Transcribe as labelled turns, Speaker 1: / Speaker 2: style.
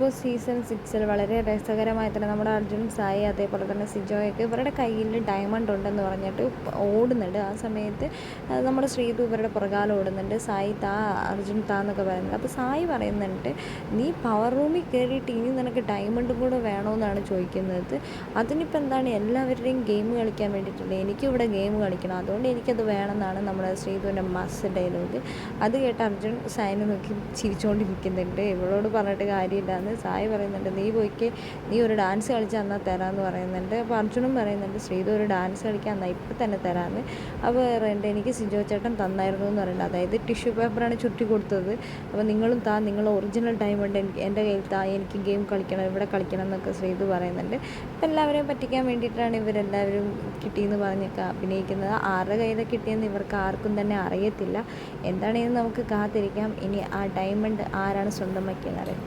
Speaker 1: Boss season സിക്സിൽ വളരെ രസകരമായി തന്നെ നമ്മുടെ അർജുൻ സായി അതേപോലെ തന്നെ സിജോയൊക്കെ ഇവരുടെ കയ്യിൽ ഡയമണ്ട് ഉണ്ടെന്ന് പറഞ്ഞിട്ട് ഓടുന്നുണ്ട്. ആ സമയത്ത് നമ്മുടെ ശ്രീതു ഇവരുടെ പുറകാലം ഓടുന്നുണ്ട്. സായി താ അർജുൻ താ എന്നൊക്കെ പറയുന്നത് അപ്പോൾ സായി പറയുന്നുണ്ട് നീ പവർ റൂമിൽ കയറിയിട്ട് ഇനി നിനക്ക് ഡയമണ്ടും കൂടെ വേണമെന്നാണ് ചോദിക്കുന്നത്. അതിനിപ്പോൾ എന്താണ് എല്ലാവരുടെയും ഗെയിം കളിക്കാൻ വേണ്ടിയിട്ടുണ്ട്. എനിക്കിവിടെ ഗെയിം കളിക്കണം. അതുകൊണ്ട് എനിക്കത് വേണമെന്നാണ് നമ്മുടെ ശ്രീതുവിന്റെ മസ് ഡയലോഗ് അത് കേട്ട് അർജുൻ സായിനെ നോക്കി ചിരിച്ചുകൊണ്ടിരിക്കുന്നുണ്ട് ഇവളോട് പറഞ്ഞിട്ട് കാര്യമില്ലാന്ന് സായി പറയുന്നുണ്ട് നീ പോയിക്ക് നീ ഒരു ഡാൻസ് കളിച്ച് തന്നാൽ തരാമെന്ന് പറയുന്നുണ്ട്. അപ്പോൾ അർജുനും പറയുന്നുണ്ട് ശ്രീതു ഒരു ഡാൻസ് കളിക്കാൻ എന്നാൽ ഇപ്പം തന്നെ തരാമെന്ന് അപ്പോൾ പറയുന്നുണ്ട് എനിക്ക് സിജോ ചേട്ടൻ തന്നായിരുന്നു എന്ന് പറയുന്നുണ്ട്. അതായത് ടിഷ്യൂ പേപ്പറാണ് ചുറ്റി കൊടുത്തത്. അപ്പോൾ നിങ്ങളും താ നിങ്ങൾ ഒറിജിനൽ ഡയമണ്ട് എനിക്ക് എന്റെ കയ്യിൽ താ എനിക്ക് ഗെയിം കളിക്കണം ഇവിടെ കളിക്കണം എന്നൊക്കെ ശ്രീതു പറയുന്നുണ്ട്. അപ്പോൾ എല്ലാവരെയും പറ്റിക്കാൻ വേണ്ടിയിട്ടാണ് ഇവരെല്ലാവരും കിട്ടിയെന്ന് പറഞ്ഞൊക്കെ അഭിനയിക്കുന്നത്. ആരുടെ കയ്യിൽ കിട്ടിയെന്ന് ഇവർക്ക് ആർക്കും തന്നെ അറിയത്തില്ല. എന്താണെന്ന് നമുക്ക് കാത്തിരിക്കാം. ഇനി ആ ഡയമണ്ട് ആരാണ് സ്വന്തമാക്കിയെന്ന് അറിയാം.